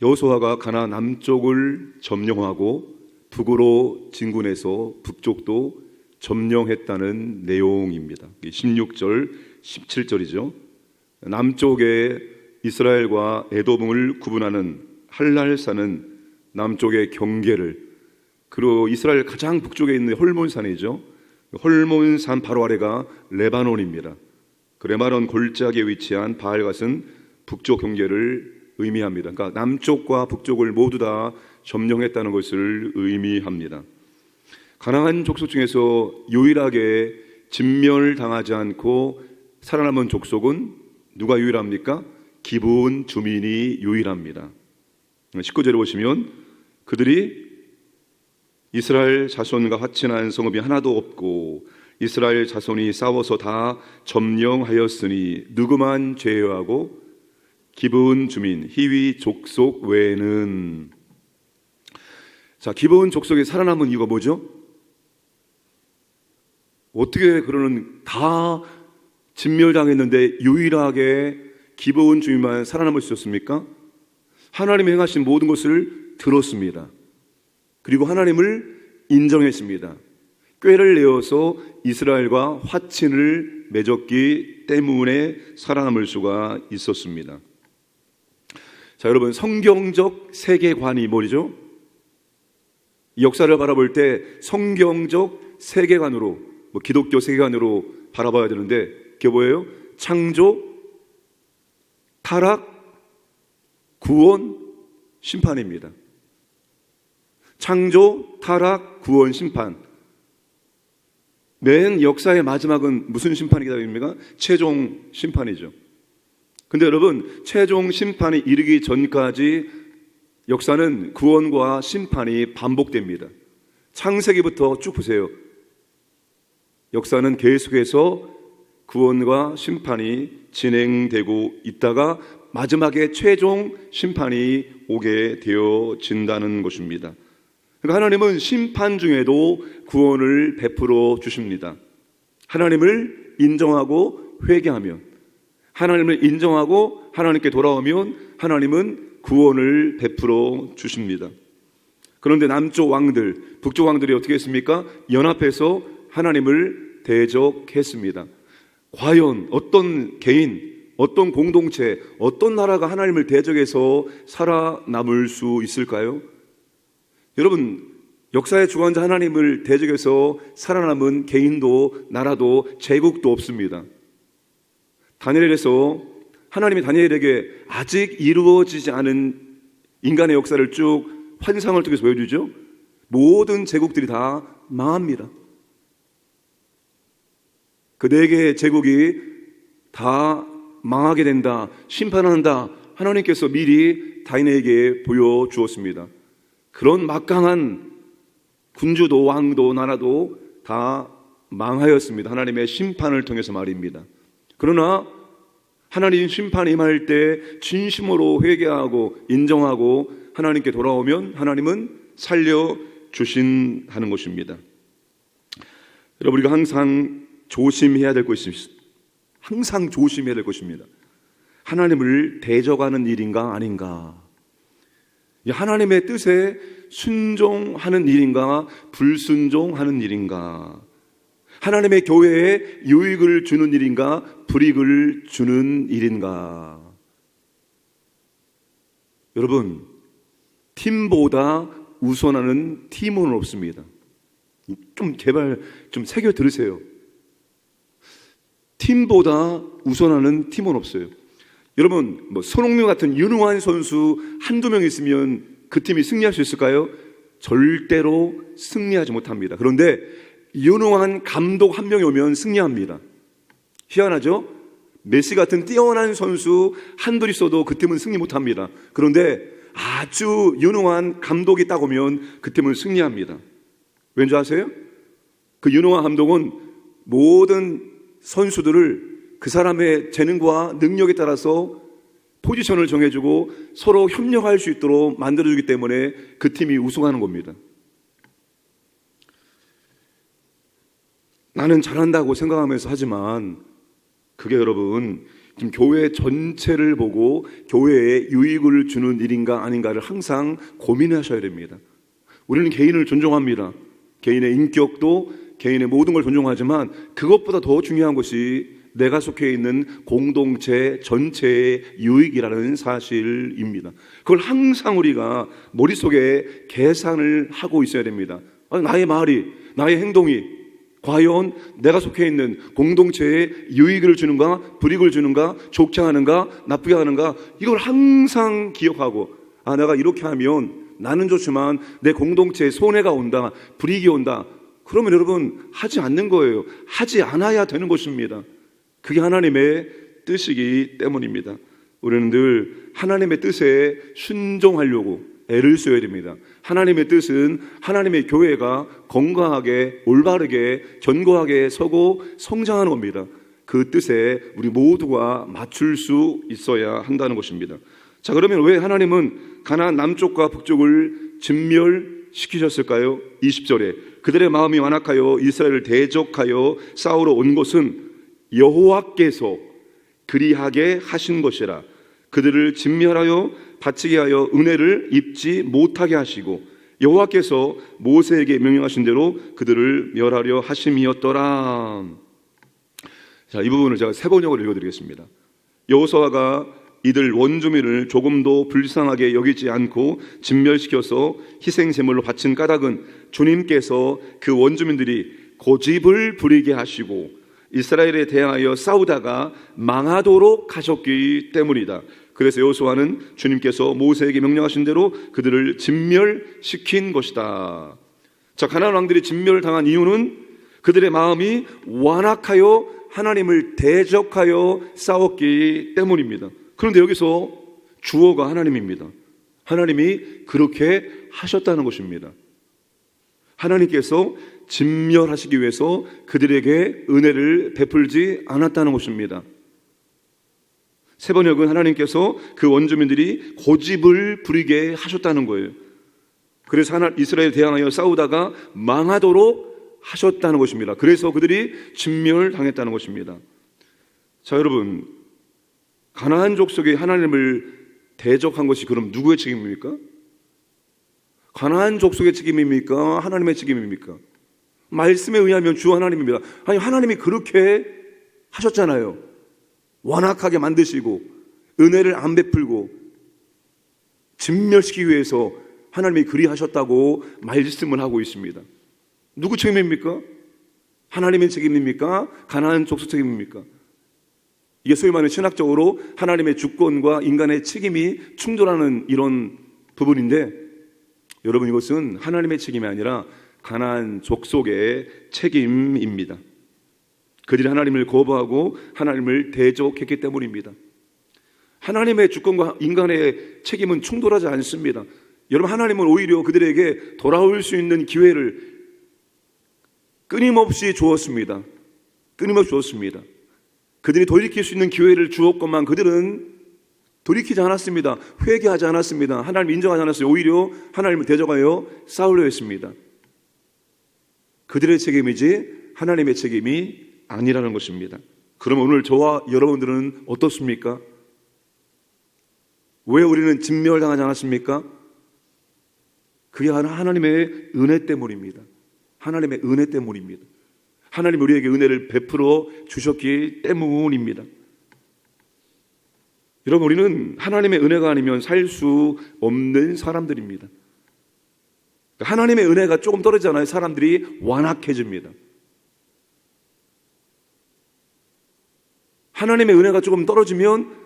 여호수아가 가나 남쪽을 점령하고 북으로 진군해서 북쪽도 점령했다는 내용입니다. 16절, 17절이죠. 남쪽에 이스라엘과 에돔을 구분하는 할랄산은 남쪽의 경계를 그리고 이스라엘 가장 북쪽에 있는 헐몬산이죠. 헐몬산 바로 아래가 레바논입니다. 그 레바논 골짜기에 위치한 바알갓은 북쪽 경계를 의미합니다. 그러니까 남쪽과 북쪽을 모두 다 점령했다는 것을 의미합니다. 가나안 족속 중에서 유일하게 진멸당하지 않고 살아남은 족속은 누가 유일합니까? 기브온 주민이 유일합니다. 19절에 보시면 그들이 이스라엘 자손과 화친한 성읍이 하나도 없고 이스라엘 자손이 싸워서 다 점령하였으니 누구만 제외하고 기브온 주민 히위 족속 외에는 자 기브온 족속에 살아남은 이유가 뭐죠? 어떻게 그러는 다 진멸당했는데 유일하게 기브온 주민만 살아남을 수 있었습니까? 하나님이 행하신 모든 것을 들었습니다. 그리고 하나님을 인정했습니다. 꾀를 내어서 이스라엘과 화친을 맺었기 때문에 살아남을 수가 있었습니다. 자, 여러분, 성경적 세계관이 뭐죠? 역사를 바라볼 때 성경적 세계관으로, 뭐 기독교 세계관으로 바라봐야 되는데, 그게 뭐예요? 창조, 타락, 구원, 심판입니다. 창조, 타락, 구원, 심판. 맨 역사의 마지막은 무슨 심판이 기다립니까? 최종 심판이죠. 근데 여러분, 최종 심판이 이르기 전까지 역사는 구원과 심판이 반복됩니다. 창세기부터 쭉 보세요. 역사는 계속해서 구원과 심판이 진행되고 있다가 마지막에 최종 심판이 오게 되어진다는 것입니다. 그러니까 하나님은 심판 중에도 구원을 베풀어 주십니다. 하나님을 인정하고 회개하면 하나님을 인정하고 하나님께 돌아오면 하나님은 구원을 베풀어 주십니다. 그런데 남쪽 왕들, 북쪽 왕들이 어떻게 했습니까? 연합해서 하나님을 대적했습니다. 과연 어떤 개인, 어떤 공동체, 어떤 나라가 하나님을 대적해서 살아남을 수 있을까요? 여러분, 역사의 주관자 하나님을 대적해서 살아남은 개인도 나라도 제국도 없습니다. 다니엘에서 하나님이 다니엘에게 아직 이루어지지 않은 인간의 역사를 쭉 환상을 통해서 보여주죠. 모든 제국들이 다 망합니다. 그 네 개의 제국이 다 망하게 된다, 심판한다. 하나님께서 미리 다니엘에게 보여주었습니다. 그런 막강한 군주도 왕도 나라도 다 망하였습니다. 하나님의 심판을 통해서 말입니다. 그러나 하나님 심판이 임할 때 진심으로 회개하고 인정하고 하나님께 돌아오면 하나님은 살려 주신다는 것입니다. 여러분 우리가 항상 조심해야 될 것이. 항상 조심해야 될 것입니다. 하나님을 대적하는 일인가 아닌가? 하나님의 뜻에 순종하는 일인가 불순종하는 일인가? 하나님의 교회에 유익을 주는 일인가 불이익을 주는 일인가? 여러분, 팀보다 우선하는 팀은 없습니다. 좀 제발 좀 새겨 들으세요. 팀보다 우선하는 팀은 없어요. 여러분, 뭐 손흥민 같은 유능한 선수 한두 명 있으면 그 팀이 승리할 수 있을까요? 절대로 승리하지 못합니다. 그런데 유능한 감독 한 명이 오면 승리합니다. 희한하죠? 메시 같은 뛰어난 선수 한둘 있어도 그 팀은 승리 못합니다. 그런데 아주 유능한 감독이 딱 오면 그 팀은 승리합니다. 왠지 아세요? 그 유능한 감독은 모든 선수들을 그 사람의 재능과 능력에 따라서 포지션을 정해주고 서로 협력할 수 있도록 만들어주기 때문에 그 팀이 우승하는 겁니다. 나는 잘한다고 생각하면서 하지만 그게 여러분 지금 교회 전체를 보고 교회에 유익을 주는 일인가 아닌가를 항상 고민하셔야 됩니다. 우리는 개인을 존중합니다. 개인의 인격도 개인의 모든 걸 존중하지만 그것보다 더 중요한 것이 내가 속해 있는 공동체 전체의 유익이라는 사실입니다. 그걸 항상 우리가 머릿속에 계산을 하고 있어야 됩니다. 나의 말이, 나의 행동이 과연 내가 속해 있는 공동체에 유익을 주는가, 불이익을 주는가, 좋게 하는가, 나쁘게 하는가, 이걸 항상 기억하고, 아, 내가 이렇게 하면 나는 좋지만 내 공동체에 손해가 온다, 불이익이 온다. 그러면 여러분, 하지 않는 거예요. 하지 않아야 되는 것입니다. 그게 하나님의 뜻이기 때문입니다. 우리는 늘 하나님의 뜻에 순종하려고 애를 써야 됩니다. 하나님의 뜻은 하나님의 교회가 건강하게, 올바르게, 견고하게 서고 성장하는 겁니다. 그 뜻에 우리 모두가 맞출 수 있어야 한다는 것입니다. 자, 그러면 왜 하나님은 가나안 남쪽과 북쪽을 진멸시키셨을까요? 20절에 그들의 마음이 완악하여 이스라엘을 대적하여 싸우러 온 것은 여호와께서 그리하게 하신 것이라 그들을 진멸하여 바치게 하여 은혜를 입지 못하게 하시고 여호와께서 모세에게 명령하신 대로 그들을 멸하려 하심이었더라. 자, 이 부분을 제가 세 번역으로 읽어드리겠습니다. 여호수아가 이들 원주민을 조금도 불쌍하게 여기지 않고 진멸시켜서 희생 제물로 바친 까닭은 주님께서 그 원주민들이 고집을 부리게 하시고 이스라엘에 대하여 싸우다가 망하도록 하셨기 때문이다. 그래서 여호수아는 주님께서 모세에게 명령하신 대로 그들을 진멸시킨 것이다. 자, 가나안 왕들이 진멸당한 이유는 그들의 마음이 완악하여 하나님을 대적하여 싸웠기 때문입니다. 그런데 여기서 주어가 하나님입니다. 하나님이 그렇게 하셨다는 것입니다. 하나님께서 진멸하시기 위해서 그들에게 은혜를 베풀지 않았다는 것입니다. 세 번역은 하나님께서 그 원주민들이 고집을 부리게 하셨다는 거예요. 그래서 하나 이스라엘 대항하여 싸우다가 망하도록 하셨다는 것입니다. 그래서 그들이 진멸당했다는 것입니다. 자, 여러분, 가나안 족속이 하나님을 대적한 것이 그럼 누구의 책임입니까? 가나안 족속의 책임입니까? 하나님의 책임입니까? 말씀에 의하면 주 하나님입니다. 아니 하나님이 그렇게 하셨잖아요. 완악하게 만드시고 은혜를 안 베풀고 진멸시키기 위해서 하나님이 그리 하셨다고 말씀을 하고 있습니다. 누구 책임입니까? 하나님의 책임입니까? 가나안 족속 책임입니까? 이게 소위 말하는 신학적으로 하나님의 주권과 인간의 책임이 충돌하는 이런 부분인데 여러분 이것은 하나님의 책임이 아니라 가나안 족속의 책임입니다. 그들이 하나님을 거부하고 하나님을 대적했기 때문입니다. 하나님의 주권과 인간의 책임은 충돌하지 않습니다. 여러분 하나님은 오히려 그들에게 돌아올 수 있는 기회를 끊임없이 주었습니다. 끊임없이 주었습니다. 그들이 돌이킬 수 있는 기회를 주었건만 그들은 돌이키지 않았습니다. 회개하지 않았습니다. 하나님 인정하지 않았어요. 오히려 하나님을 대적하여 싸우려 했습니다. 그들의 책임이지 하나님의 책임이 아니라는 것입니다. 그럼 오늘 저와 여러분들은 어떻습니까? 왜 우리는 진멸 당하지 않았습니까? 그게 하나님의 은혜 때문입니다. 하나님의 은혜 때문입니다. 하나님 우리에게 은혜를 베풀어 주셨기 때문입니다. 여러분, 우리는 하나님의 은혜가 아니면 살 수 없는 사람들입니다. 하나님의 은혜가 조금 떨어지잖아요. 사람들이 완악해집니다. 하나님의 은혜가 조금 떨어지면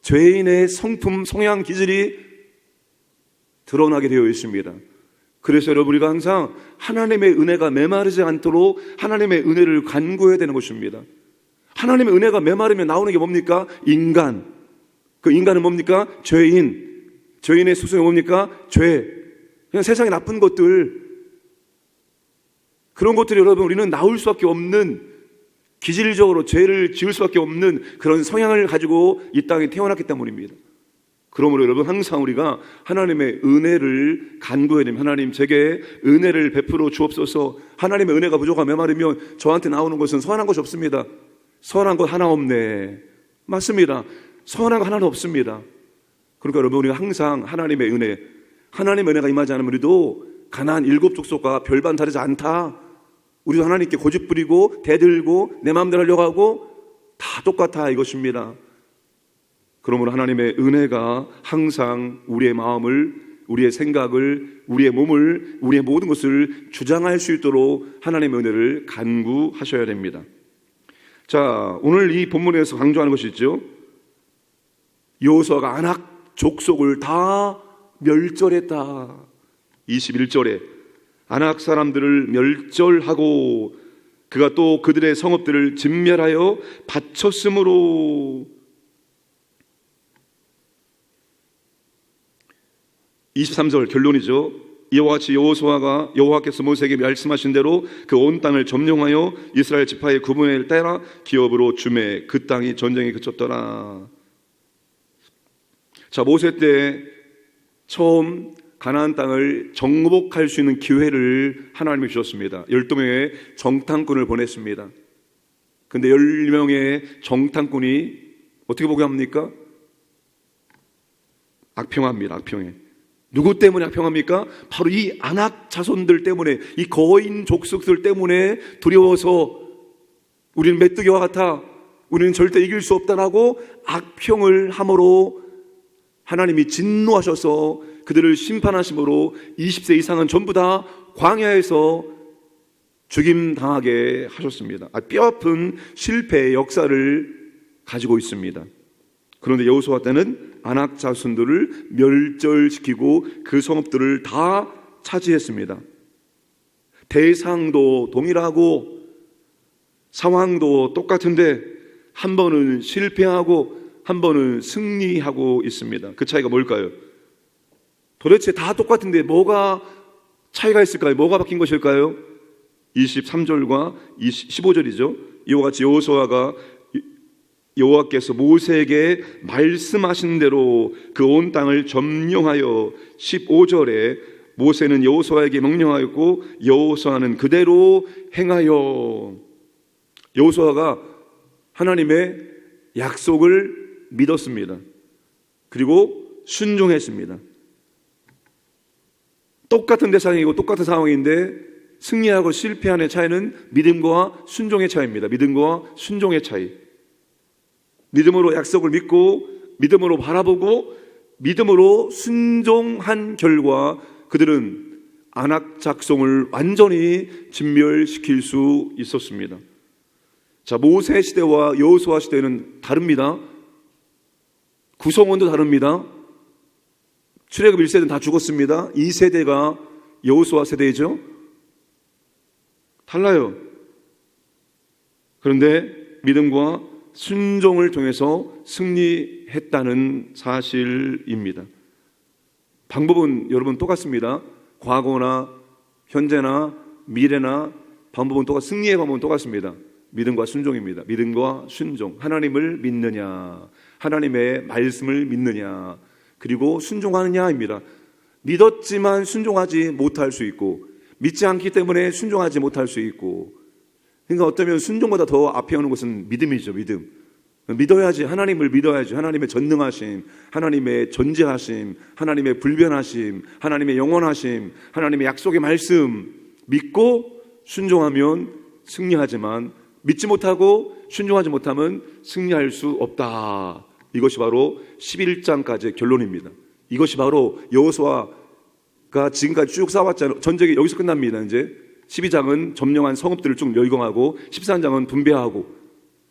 죄인의 성품, 성향, 기질이 드러나게 되어 있습니다. 그래서 여러분 우리가 항상 하나님의 은혜가 메마르지 않도록 하나님의 은혜를 간구해야 되는 것입니다. 하나님의 은혜가 메마르면 나오는 게 뭡니까? 인간. 그 인간은 뭡니까? 죄인. 죄인의 수성이 뭡니까? 죄. 그냥 세상에 나쁜 것들. 그런 것들이 여러분 우리는 나올 수밖에 없는 기질적으로 죄를 지을 수밖에 없는 그런 성향을 가지고 이 땅에 태어났기 때문입니다. 그러므로 여러분 항상 우리가 하나님의 은혜를 간구해야 됩니다. 하나님 제게 은혜를 베풀어 주옵소서. 하나님의 은혜가 부족하며 말이면 저한테 나오는 것은 선한 것이 없습니다. 선한 것 하나 없네. 맞습니다. 선한 거 하나도 없습니다. 그러니까 여러분 우리가 항상 하나님의 은혜, 하나님의 은혜가 임하지 않으면 우리도 가난 일곱 족속과 별반 다르지 않다. 우리도 하나님께 고집 부리고 대들고 내 마음대로 하려고 하고 다 똑같아 이것입니다. 그러므로 하나님의 은혜가 항상 우리의 마음을, 우리의 생각을, 우리의 몸을, 우리의 모든 것을 주장할 수 있도록 하나님의 은혜를 간구하셔야 됩니다. 자, 오늘 이 본문에서 강조하는 것이 있죠. 여호수아가 안악 족속을 다 멸절했다. 21절에 안악 사람들을 멸절하고 그가 또 그들의 성읍들을 진멸하여 바쳤으므로 23절 결론이죠. 이와 같이 여호수아가 여호와께서 모세에게 말씀하신 대로 그 온 땅을 점령하여 이스라엘 지파의 구분의 일 따라 기업으로 주매 그 땅이 전쟁이 그쳤더라. 자 모세 때 처음 가나안 땅을 정복할 수 있는 기회를 하나님이 주셨습니다. 12명의 정탐꾼을 보냈습니다. 근데 10명의 정탐꾼이 어떻게 보게 합니까? 악평합니다. 악평해. 누구 때문에 악평합니까? 바로 이 안악 자손들 때문에 이 거인 족속들 때문에 두려워서 우리는 메뚜기와 같아 우리는 절대 이길 수 없다라고 악평을 함으로 하나님이 진노하셔서 그들을 심판하심으로 20세 이상은 전부 다 광야에서 죽임 당하게 하셨습니다. 아, 뼈아픈 실패의 역사를 가지고 있습니다. 그런데 여호수아 때는 안악 자손들을 멸절시키고 그 성읍들을 다 차지했습니다. 대상도 동일하고 상황도 똑같은데 한 번은 실패하고 한 번은 승리하고 있습니다. 그 차이가 뭘까요? 도대체 다 똑같은데 뭐가 차이가 있을까요? 뭐가 바뀐 것일까요? 23절과 15절이죠. 이와 같이 여호수아가 여호와께서 모세에게 말씀하신 대로 그 온 땅을 점령하여 15절에 모세는 여호수아에게 명령하였고 여호수아는 그대로 행하여 여호수아가 하나님의 약속을 믿었습니다. 그리고 순종했습니다. 똑같은 대상이고 똑같은 상황인데 승리하고 실패하는 차이는 믿음과 순종의 차이입니다. 믿음과 순종의 차이. 믿음으로 약속을 믿고 믿음으로 바라보고 믿음으로 순종한 결과 그들은 안악 작성을 완전히 진멸시킬 수 있었습니다. 자, 모세 시대와 여호수아 시대는 다릅니다. 구성원도 다릅니다. 출애굽 1세대는 다 죽었습니다. 2세대가 여호수아 세대이죠. 달라요. 그런데 믿음과 순종을 통해서 승리했다는 사실입니다. 방법은 여러분 똑같습니다. 과거나 현재나 미래나 방법은 똑같 승리의 방법은 똑같습니다. 믿음과 순종입니다. 믿음과 순종. 하나님을 믿느냐, 하나님의 말씀을 믿느냐, 그리고 순종하느냐입니다. 믿었지만 순종하지 못할 수 있고, 믿지 않기 때문에 순종하지 못할 수 있고, 그러니까 어쩌면 순종보다 더 앞에 오는 것은 믿음이죠, 믿음. 믿어야지, 하나님을 믿어야지, 하나님의 전능하심, 하나님의 존재하심, 하나님의 불변하심, 하나님의 영원하심, 하나님의 약속의 말씀, 믿고 순종하면 승리하지만 믿지 못하고 순종하지 못하면 승리할 수 없다. 이것이 바로 11장까지의 결론입니다. 이것이 바로 여호수아가 지금까지 쭉 쌓아왔잖아요. 전쟁이 여기서 끝납니다. 이제 12장은 점령한 성읍들을 쭉 멸공하고 13장은 분배하고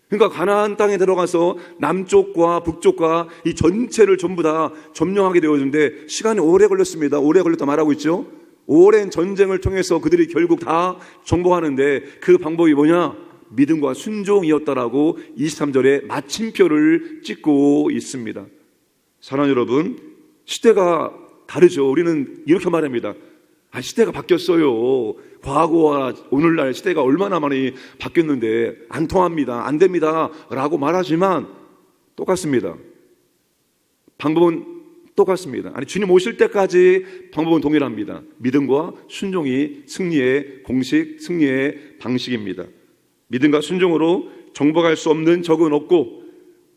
그러니까 가나안 땅에 들어가서 남쪽과 북쪽과 이 전체를 전부 다 점령하게 되어졌는데 시간이 오래 걸렸습니다. 오래 걸렸다 말하고 있죠. 오랜 전쟁을 통해서 그들이 결국 다 정복하는데 그 방법이 뭐냐? 믿음과 순종이었다라고 23절에 마침표를 찍고 있습니다. 사랑 여러분, 시대가 다르죠. 우리는 이렇게 말합니다. 아, 시대가 바뀌었어요. 과거와 오늘날 시대가 얼마나 많이 바뀌었는데 안 통합니다. 안 됩니다. 라고 말하지만 똑같습니다. 방법은 똑같습니다. 아니, 주님 오실 때까지 방법은 동일합니다. 믿음과 순종이 승리의 공식, 승리의 방식입니다. 믿음과 순종으로 정복할 수 없는 적은 없고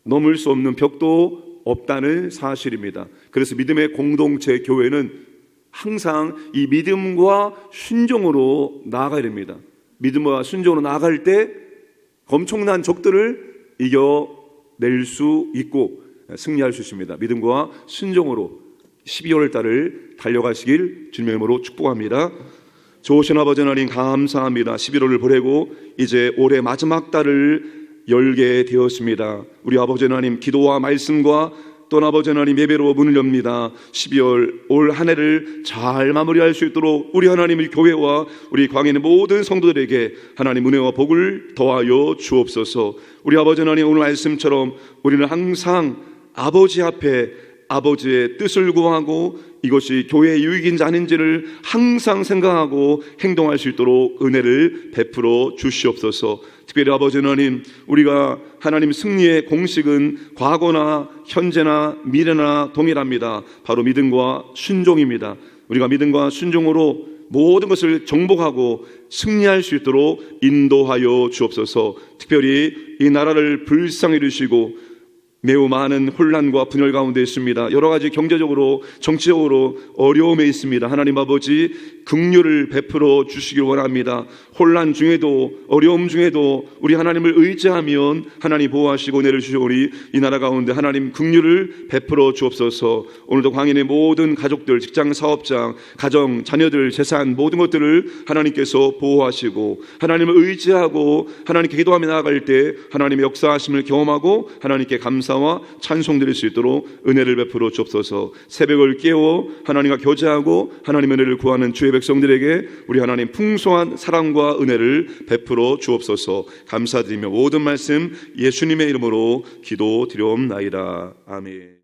넘을 수 없는 벽도 없다는 사실입니다. 그래서 믿음의 공동체 교회는 항상 이 믿음과 순종으로 나아가야 됩니다. 믿음과 순종으로 나아갈 때 엄청난 적들을 이겨낼 수 있고 승리할 수 있습니다. 믿음과 순종으로 12월 달을 달려가시길 주님의 이름으로 축복합니다. 좋으신 아버지 하나님 감사합니다. 11월을 보내고 이제 올해 마지막 달을 열게 되었습니다. 우리 아버지 하나님 기도와 말씀과 또 아버지 하나님 예배로 문을 엽니다. 12월 올 한 해를 잘 마무리할 수 있도록 우리 하나님의 교회와 우리 있는 모든 성도들에게 하나님 은혜와 복을 더하여 주옵소서. 우리 아버지 하나님 오늘 말씀처럼 우리는 항상 아버지 앞에 아버지의 뜻을 구하고 이것이 교회의 유익인지 아닌지를 항상 생각하고 행동할 수 있도록 은혜를 베풀어 주시옵소서. 특별히 아버지 하나님, 우리가 하나님 승리의 공식은 과거나 현재나 미래나 동일합니다. 바로 믿음과 순종입니다. 우리가 믿음과 순종으로 모든 것을 정복하고 승리할 수 있도록 인도하여 주옵소서. 특별히 이 나라를 불쌍히 주시고 매우 많은 혼란과 분열 가운데 있습니다. 여러 가지 경제적으로, 정치적으로 어려움에 있습니다. 하나님 아버지, 긍휼을 베풀어 주시길 원합니다. 혼란 중에도, 어려움 중에도 우리 하나님을 의지하면 하나님 보호하시고 은혜를 주시오니 이 나라 가운데 하나님 긍휼을 베풀어 주옵소서. 오늘도 광인의 모든 가족들, 직장 사업장, 가정, 자녀들, 재산 모든 것들을 하나님께서 보호하시고 하나님을 의지하고 하나님께 기도하며 나아갈 때 하나님의 역사하심을 경험하고 하나님께 감사와 찬송 드릴 수 있도록 은혜를 베풀어 주옵소서. 새벽을 깨워 하나님과 교제하고 하나님의 은혜를 구하는 주의 백성들에게 우리 하나님 풍성한 사랑과 은혜를 베풀어 주옵소서. 감사드리며 모든 말씀 예수님의 이름으로 기도 드려옵나이다. 아멘.